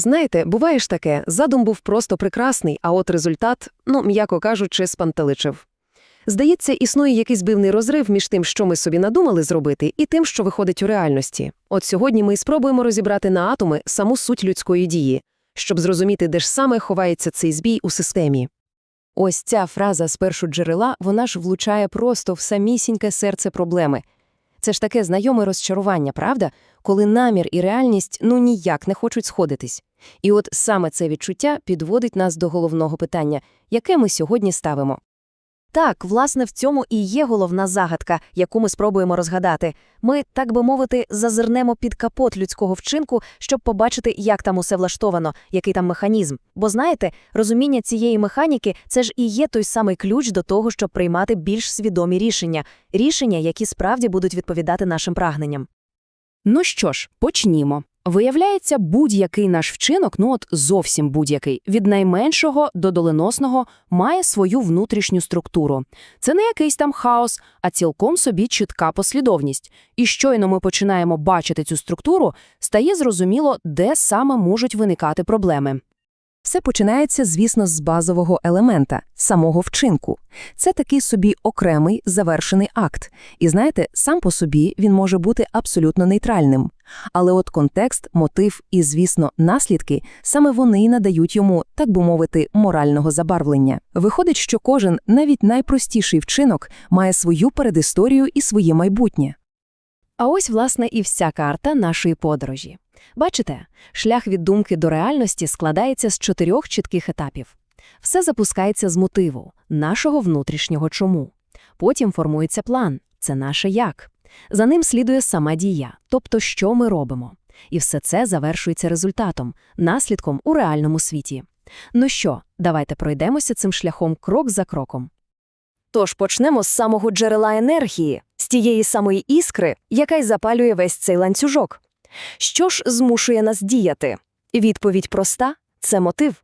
Знаєте, буває ж таке, задум був просто прекрасний, а от результат, ну, м'яко кажучи, спантеличив. Здається, існує якийсь бивний розрив між тим, що ми собі надумали зробити, і тим, що виходить у реальності. От сьогодні ми й спробуємо розібрати на атоми саму суть людської дії, щоб зрозуміти, де ж саме ховається цей збій у системі. Ось ця фраза з першоджерела, вона ж влучає просто в самісіньке серце проблеми. Це ж таке знайоме розчарування, правда? Коли намір і реальність ну ніяк не хочуть сходитись. І от саме це відчуття підводить нас до головного питання, яке ми сьогодні ставимо. Так, власне, в цьому і є головна загадка, яку ми спробуємо розгадати. Ми, так би мовити, зазирнемо під капот людського вчинку, щоб побачити, як там усе влаштовано, який там механізм. Бо знаєте, розуміння цієї механіки це ж і є той самий ключ до того, щоб приймати більш свідомі рішення, рішення, які справді будуть відповідати нашим прагненням. Ну що ж, почнімо. Виявляється, будь-який наш вчинок, ну от зовсім будь-який, від найменшого до доленосного, має свою внутрішню структуру. Це не якийсь там хаос, а цілком собі чітка послідовність. І щойно ми починаємо бачити цю структуру, стає зрозуміло, де саме можуть виникати проблеми. Все починається, звісно, з базового елемента – самого вчинку. Це такий собі окремий завершений акт. І знаєте, сам по собі він може бути абсолютно нейтральним. Але от контекст, мотив і, звісно, наслідки – саме вони надають йому, так би мовити, морального забарвлення. Виходить, що кожен, навіть найпростіший вчинок, має свою передісторію і своє майбутнє. А ось, власне, і вся карта нашої подорожі. Бачите, шлях від думки до реальності складається з чотирьох чітких етапів. Все запускається з мотиву, нашого внутрішнього чому. Потім формується план – це наше як. За ним слідує сама дія, тобто що ми робимо. І все це завершується результатом, наслідком у реальному світі. Ну що, давайте пройдемося цим шляхом крок за кроком. Тож почнемо з самого джерела енергії, з тієї самої іскри, яка й запалює весь цей ланцюжок. Що ж змушує нас діяти? Відповідь проста – це мотив.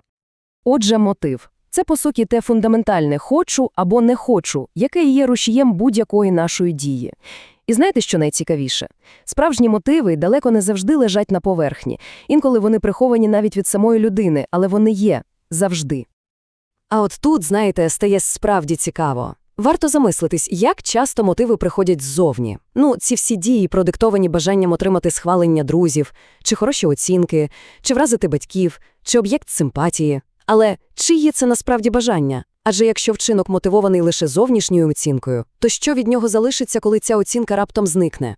Отже, мотив – це, по суті, те фундаментальне «хочу» або «не хочу», яке є рушієм будь-якої нашої дії. І знаєте, що найцікавіше? Справжні мотиви далеко не завжди лежать на поверхні. Інколи вони приховані навіть від самої людини, але вони є завжди. А от тут, знаєте, стає справді цікаво. Варто замислитись, як часто мотиви приходять ззовні. Ну, ці всі дії, продиктовані бажанням отримати схвалення друзів, чи хороші оцінки, чи вразити батьків, чи об'єкт симпатії. Але чи є це насправді бажання? Адже якщо вчинок мотивований лише зовнішньою оцінкою, то що від нього залишиться, коли ця оцінка раптом зникне?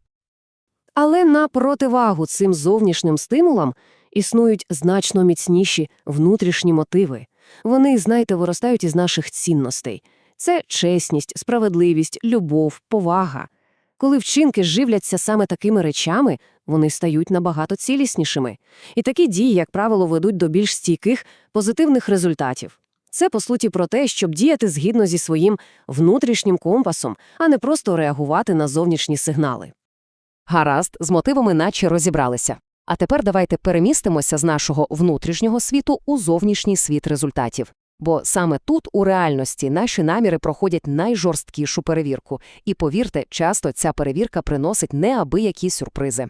Але на противагу цим зовнішнім стимулам існують значно міцніші внутрішні мотиви. Вони, знаєте, виростають із наших цінностей. Це чесність, справедливість, любов, повага. Коли вчинки живляться саме такими речами, вони стають набагато ціліснішими. І такі дії, як правило, ведуть до більш стійких, позитивних результатів. Це, по суті, про те, щоб діяти згідно зі своїм внутрішнім компасом, а не просто реагувати на зовнішні сигнали. Гаразд, з мотивами наче розібралися. А тепер давайте перемістимося з нашого внутрішнього світу у зовнішній світ результатів. Бо саме тут, у реальності, наші наміри проходять найжорсткішу перевірку. І повірте, часто ця перевірка приносить неабиякі сюрпризи.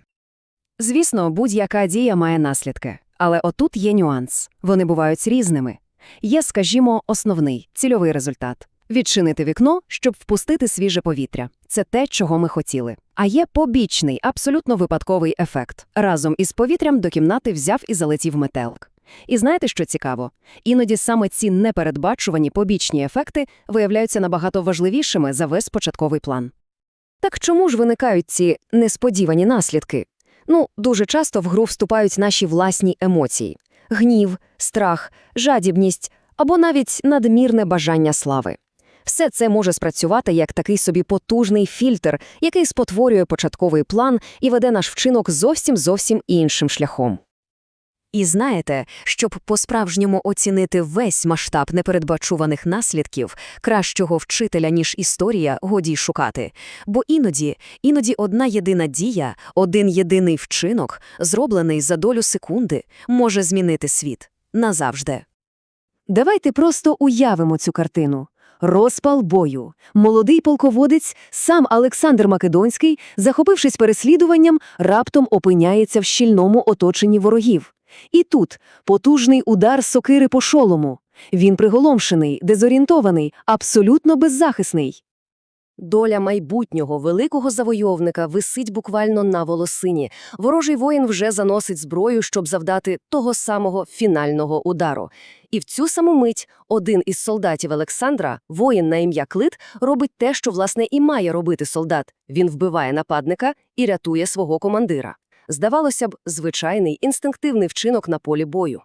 Звісно, будь-яка дія має наслідки. Але отут є нюанс. Вони бувають різними. Є, скажімо, основний, цільовий результат. Відчинити вікно, щоб впустити свіже повітря. Це те, чого ми хотіли. А є побічний, абсолютно випадковий ефект. Разом із повітрям до кімнати взяв і залетів метелик. І знаєте, що цікаво? Іноді саме ці непередбачувані побічні ефекти виявляються набагато важливішими за весь початковий план. Так чому ж виникають ці несподівані наслідки? Ну, дуже часто в гру вступають наші власні емоції – гнів, страх, жадібність або навіть надмірне бажання слави. Все це може спрацювати як такий собі потужний фільтр, який спотворює початковий план і веде наш вчинок зовсім-зовсім іншим шляхом. І знаєте, щоб по-справжньому оцінити весь масштаб непередбачуваних наслідків, кращого вчителя, ніж історія, годі шукати. Бо іноді, іноді одна єдина дія, один єдиний вчинок, зроблений за долю секунди, може змінити світ. Назавжди. Давайте просто уявимо цю картину. Розпал бою. Молодий полководець, сам Олександр Македонський, захопившись переслідуванням, раптом опиняється в щільному оточенні ворогів. І тут потужний удар сокири по шолому. Він приголомшений, дезорієнтований, абсолютно беззахисний. Доля майбутнього великого завойовника висить буквально на волосині. Ворожий воїн вже заносить зброю, щоб завдати того самого фінального удару. І в цю саму мить один із солдатів Олександра, воїн на ім'я Клит, робить те, що, власне, і має робити солдат. Він вбиває нападника і рятує свого командира. Здавалося б, звичайний інстинктивний вчинок на полі бою.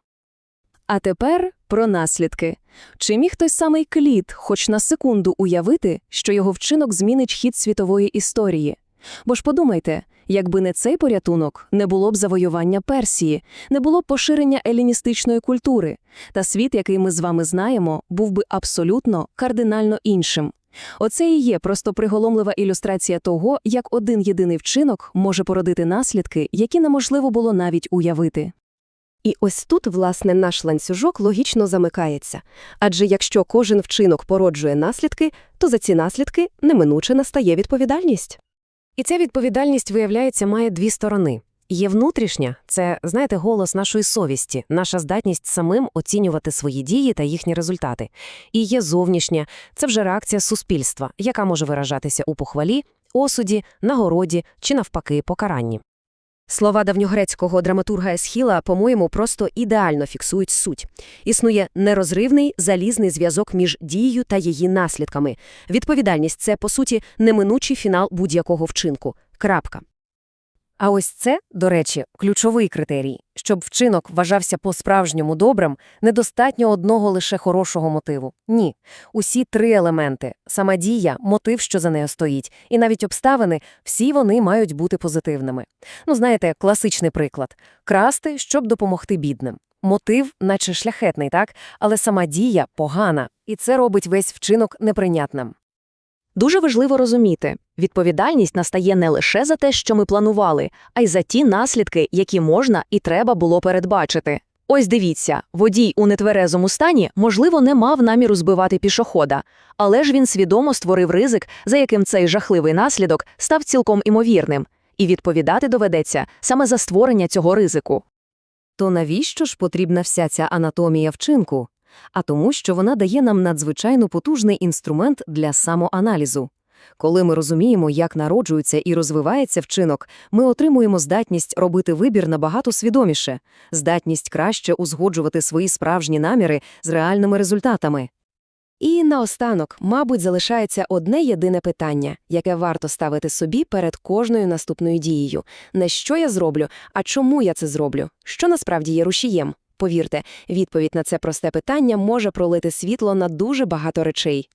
А тепер про наслідки. Чи міг той самий Кліт хоч на секунду уявити, що його вчинок змінить хід світової історії? Бо ж подумайте, якби не цей порятунок, не було б завоювання Персії, не було б поширення еліністичної культури, та світ, який ми з вами знаємо, був би абсолютно кардинально іншим. Оце і є просто приголомлива ілюстрація того, як один єдиний вчинок може породити наслідки, які неможливо було навіть уявити. І ось тут, власне, наш ланцюжок логічно замикається. Адже якщо кожен вчинок породжує наслідки, то за ці наслідки неминуче настає відповідальність. І ця відповідальність, виявляється, має дві сторони. Є внутрішня – це, знаєте, голос нашої совісті, наша здатність самим оцінювати свої дії та їхні результати. І є зовнішня – це вже реакція суспільства, яка може виражатися у похвалі, осуді, нагороді чи, навпаки, покаранні. Слова давньогрецького драматурга Есхіла, по-моєму, просто ідеально фіксують суть. Існує нерозривний залізний зв'язок між дією та її наслідками. Відповідальність – це, по суті, неминучий фінал будь-якого вчинку. Крапка. А ось це, до речі, ключовий критерій. Щоб вчинок вважався по-справжньому добрим, недостатньо одного лише хорошого мотиву. Ні. Усі три елементи – сама дія, мотив, що за нею стоїть, і навіть обставини – всі вони мають бути позитивними. Ну, знаєте, класичний приклад. Красти, щоб допомогти бідним. Мотив, наче шляхетний, так? Але сама дія погана, і це робить весь вчинок неприйнятним. Дуже важливо розуміти, відповідальність настає не лише за те, що ми планували, а й за ті наслідки, які можна і треба було передбачити. Ось дивіться, водій у нетверезому стані, можливо, не мав наміру збивати пішохода, але ж він свідомо створив ризик, за яким цей жахливий наслідок став цілком імовірним, і відповідати доведеться саме за створення цього ризику. То навіщо ж потрібна вся ця анатомія вчинку? А тому, що вона дає нам надзвичайно потужний інструмент для самоаналізу. Коли ми розуміємо, як народжується і розвивається вчинок, ми отримуємо здатність робити вибір набагато свідоміше, здатність краще узгоджувати свої справжні наміри з реальними результатами. І наостанок, мабуть, залишається одне єдине питання, яке варто ставити собі перед кожною наступною дією. Не що я зроблю, а чому я це зроблю? Що насправді є рушієм? Повірте, відповідь на це просте питання може пролити світло на дуже багато речей.